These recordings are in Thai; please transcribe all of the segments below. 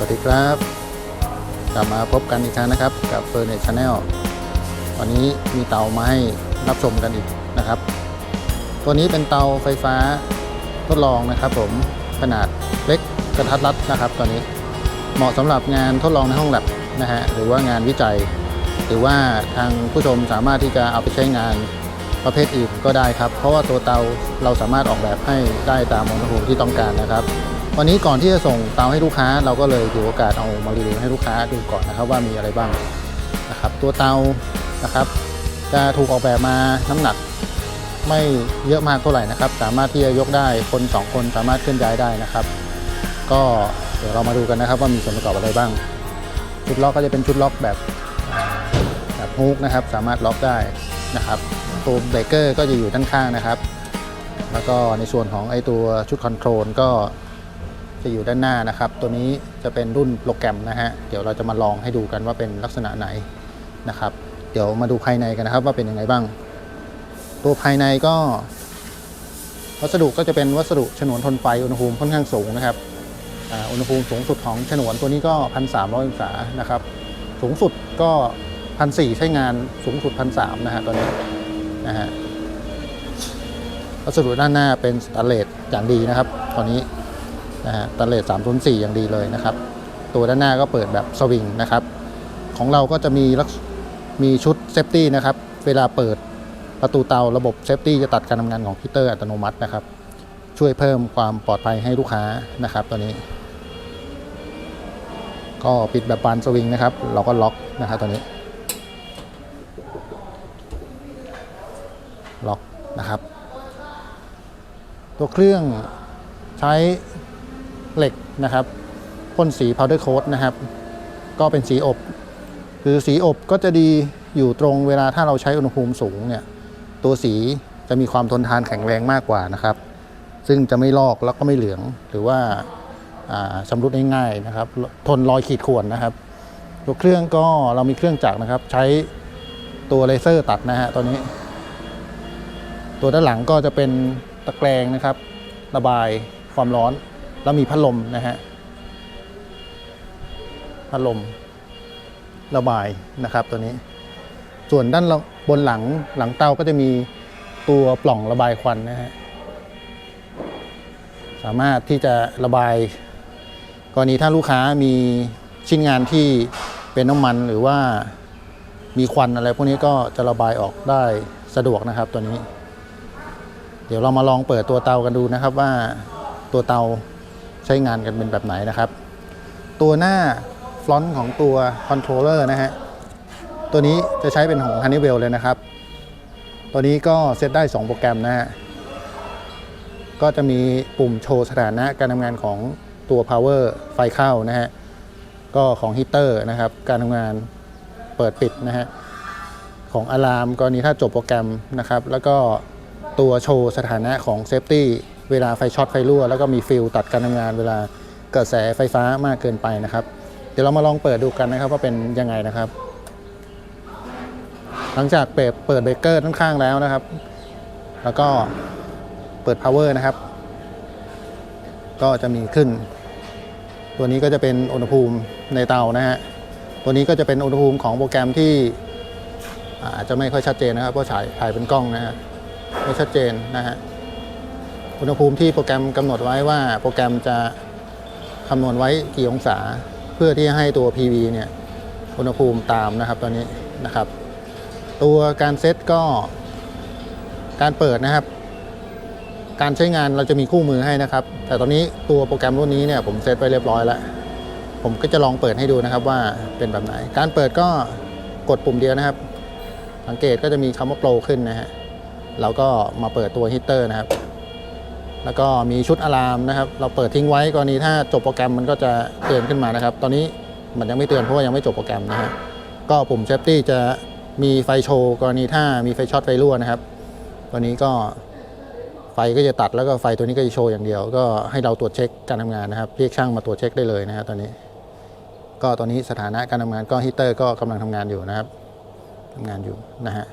วัสดีครับ กลับมาพบกันอีกครั้งนะครับ กับเฟอร์เนชแนลวันนี้มีเตามาให้รับชมกันอีกนะครับ ตัวนี้เป็นเตาไฟฟ้าทดลองนะครับ ผมขนาดเล็กกระทัดรัดนะครับ ตัวนี้เหมาะสำหรับงานทดลองในห้องแลบนะฮะหรือว่างานวิจัย หรือว่าทางผู้ชมสามารถที่จะเอาไปใช้งานประเภทอื่นก็ได้ครับ เพราะว่าตัวเตาเราสามารถออกแบบให้ได้ตามอุณหภูมิที่ต้องการนะครับ วันนี้ก่อนที่จะส่งเตาให้ลูกค้า เราก็เลยถือโอกาสเอามารีวิวให้ลูกค้าดูก่อนนะครับว่ามีอะไรบ้างนะครับตัวเตานะครับ จะถูกออกแบบมาน้ำหนักไม่เยอะมากเท่าไหร่นะครับ สามารถที่จะยกได้คนสองคนสามารถเคลื่อนย้ายได้นะครับ ก็เดี๋ยวเรามาดูกันนะครับ ว่ามีส่วนประกอบอะไรบ้าง ชุดล็อกก็จะเป็นชุดล็อกแบบแบบฮุกนะครับ สามารถล็อกได้นะครับ ตัวเบรกเกอร์ก็จะอยู่ด้านข้างนะครับ แล้วก็ในส่วนของไอตัวชุดคอนโทรลก็ จะอยู่ด้านหน้านะครับ ตัวนี้จะเป็นรุ่นโปรแกรมนะฮะ เดี๋ยวเราจะมาลองให้ดูกันว่าเป็นลักษณะไหนนะครับ เดี๋ยวมาดูภายในกันนะครับว่าเป็นยังไงบ้าง ตัวภายในก็ วัสดุก็จะเป็นวัสดุฉนวนทนไฟอุณหภูมิค่อนข้างสูงนะครับอ่าอุณหภูมิสูงสุดของฉนวนตัวนี้ก็ 1,300 องศานะครับ สูงสุดก็1,400ใช้งานสูงสุด1,300นะฮะตัวนี้นะฮะวัสดุด้านหน้าเป็นสแตนเลสอย่างดีนะครับตอนนี้ นะฮะสแตนเลส304 อย่างดีเลยนะครับ ตัวด้านหน้าก็เปิดแบบสวิงนะครับ ของเราก็จะมีลักษมีชุดเซฟตี้นะครับ เวลาเปิดประตูเตาระบบเซฟตี้จะตัดการทำงานของฮีเตอร์อัตโนมัตินะครับ ช่วยเพิ่มความปลอดภัยให้ลูกค้านะครับ ตัวนี้ ก็ปิดแบบบานสวิงนะครับ เราก็ล็อกนะครับตัวนี้ล็อกนะครับ ตัวเครื่องใช้ เหล็กนะครับพ่นสี powder coat นะครับ ก็เป็นสีอบคือสีอบก็จะดีอยู่ตรงเวลาถ้าเราใช้อุณหภูมิสูงเนี่ยตัวสีจะมีความทนทานแข็งแรงมากกว่านะครับ ซึ่งจะไม่ลอกแล้วก็ไม่เหลืองหรือว่าชำรุดได้ง่ายนะครับ ทนรอยขีดข่วนนะครับ ตัวเครื่องก็เรามีเครื่องจักรนะครับ ใช้ตัวเลเซอร์ตัดนะฮะตัวนี้ ตัวด้านหลังก็จะเป็นตะแกรงนะครับ ระบายความร้อน แล้วมีพัดลมนะฮะพัดลมระบายนะครับตัวนี้ ส่วนด้านบนหลังหลังเตาก็จะมีตัวปล่องระบายควันนะฮะสามารถที่จะระบาย กรณีถ้าลูกค้ามีชิ้นงานที่เป็นน้ำมันหรือว่ามีควันอะไรพวกนี้ก็จะระบายออกได้สะดวกนะครับตัวนี้ เดี๋ยวเรามาลองเปิดตัวเตากันดูนะครับว่าตัวเตา ช้งานกันเป็นแบบไหนนะครับ ตัวหน้าฟลอนต์ของตัวคอนโทรลเลอร์นะฮะ ตัวนี้จะใช้เป็นของ Honeywell เลยนะครับ ตัวนี้ก็เซตได้ 2 โปรแกรมนะฮะ ก็จะมีปุ่มโชว์สถานะการทำงานของตัว power ไฟเข้านะฮะ ก็ของฮีตเตอร์นะครับ การทำงานเปิดปิดนะฮะ ของอะลามกรณีถ้าจบโปรแกรมนะครับ แล้วก็ตัวโชว์สถานะของเซฟตี้ เวลาไฟช็อตไฟรั่ว แล้วก็มีฟิลตัดการทำงานเวลาเกระแสไฟฟ้ามากเกินไปนะครับ เดี๋ยวเรามาลองเปิดดูกันนะครับว่าเป็นยังไงนะครับ หลังจากเปิดเปิดเบรกเกอร์ด้านข้างแล้วนะครับ แล้วก็เปิด power นะครับ ก็จะมีขึ้น ตัวนี้ก็จะเป็นอุณหภูมิในเตานะฮะตัวนี้ก็จะเป็นอุณหภูมิของโปรแกรมที่อาจจะไม่ค่อยชัดเจนนะครับเพราะฉายถ่ายเป็นกล้องนะฮะไม่ชัดเจนนะฮะ อุณหภูมิที่โปรแกรมกำหนดไว้ว่าโปรแกรมจะคำนวณไว้กี่องศา เพื่อที่ให้ตัว PV เนี่ยอุณหภูมิตามนะครับตอนนี้นะครับ ตัวการเซตก็การเปิดนะครับ การใช้งานเราจะมีคู่มือให้นะครับ แต่ตอนนี้ตัวโปรแกรมรุ่นนี้เนี่ยผมเซตไว้เรียบร้อยแล้ว ผมก็จะลองเปิดให้ดูนะครับว่าเป็นแบบไหน การเปิดก็กดปุ่มเดียวนะครับ สังเกตก็จะมีคำว่าโปรขึ้นนะฮะเราก็มาเปิดตัวฮีตเตอร์นะครับ แล้วก็มีชุดอะลามนะครับ เราเปิดทิ้งไว้กรณีถ้าจบโปรแกรมมันก็จะเตือนขึ้นมานะครับ ตอนนี้มันยังไม่เตือนเพราะว่ายังไม่จบโปรแกรมนะฮะก็ปุ่มเซฟตี้จะมีไฟโชว์กรณีถ้ามีไฟช็อตไฟรั่วนะครับตัวนี้ก็ไฟก็จะตัดแล้วก็ไฟตัวนี้ก็จะโชว์อย่างเดียว ก็ให้เราตรวจเช็คการทำงานนะครับเรียกช่างมาตรวจเช็คได้เลยนะฮะตอนนี้ ก็ตอนนี้สถานะการทำงานก็ฮีตเตอร์ก็กำลังทำงานอยู่นะครับทำงานอยู่นะฮะ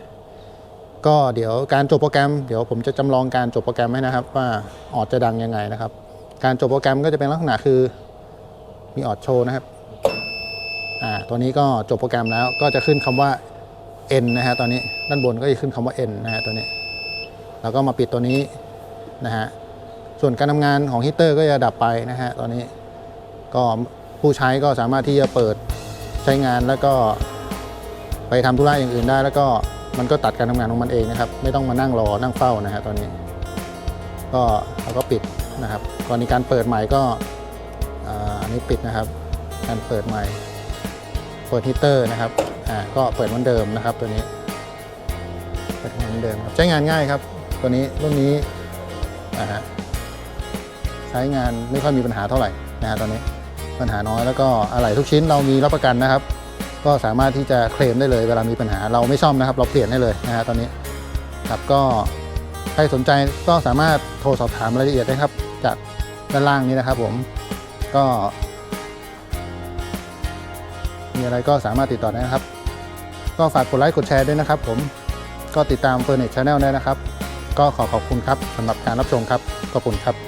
ก็เดี๋ยวการจบโปรแกรมเดี๋ยวผมจะจำลองการจบโปรแกรมให้นะครับ ว่าออดจะดังยังไงนะครับ การจบโปรแกรมก็จะเป็นลักษณะคือมีออดโชว์นะครับอ่าตัวนี้ก็จบโปรแกรมแล้วก็จะขึ้นคำว่า N นะฮะตอนนี้ด้านบนก็จะขึ้นคำว่า N นะฮะตัวนี้ แล้วก็มาปิดตัวนี้นะฮะส่วนการทำงานของฮีตเตอร์ก็จะดับไปนะฮะตอนนี้ก็ผู้ใช้ก็สามารถที่จะเปิดใช้งานแล้วก็ไปทำธุระอย่างอื่นได้แล้วก็ มันก็ตัดการทำงานของมันเองนะครับ ไม่ต้องมานั่งรอนั่งเฝ้านะฮะตอนนี้ ก็เราก็ปิดนะครับกรณีการเปิดใหม่ก็อันนี้ปิดนะครับ การเปิดใหม่เปิดฮีเตอร์นะครับอ่าก็เปิดเหมือนเดิมนะครับ ตัวนี้เปิดเหมือนเดิมครับใช้งานง่ายครับ ตัวนี้รุ่นนี้นะฮะใช้งานไม่ค่อยมีปัญหาเท่าไหร่นะฮะตอนนี้ปัญหาน้อยแล้วก็อะไหล่ทุกชิ้นเรามีรับประกันนะครับ ก็สามารถที่จะเคลมได้เลยเวลามีปัญหาเราไม่ซ่อมนะครับ เราเปลี่ยนได้เลยนะฮะตอนนี้ครับก็ใครสนใจก็สามารถโทรสอบถามรายละเอียดได้ครับ จากด้านล่างนี้นะครับผมก็ มีอะไรก็สามารถติดต่อได้นะครับ ก็ฝากกดไลค์กดแชร์ด้วยนะครับ ผมก็ติดตามเฟอร์เน็ตชาแนลได้นะครับ ก็ขอขอบคุณครับสำหรับการรับชมครับขอบคุณครับ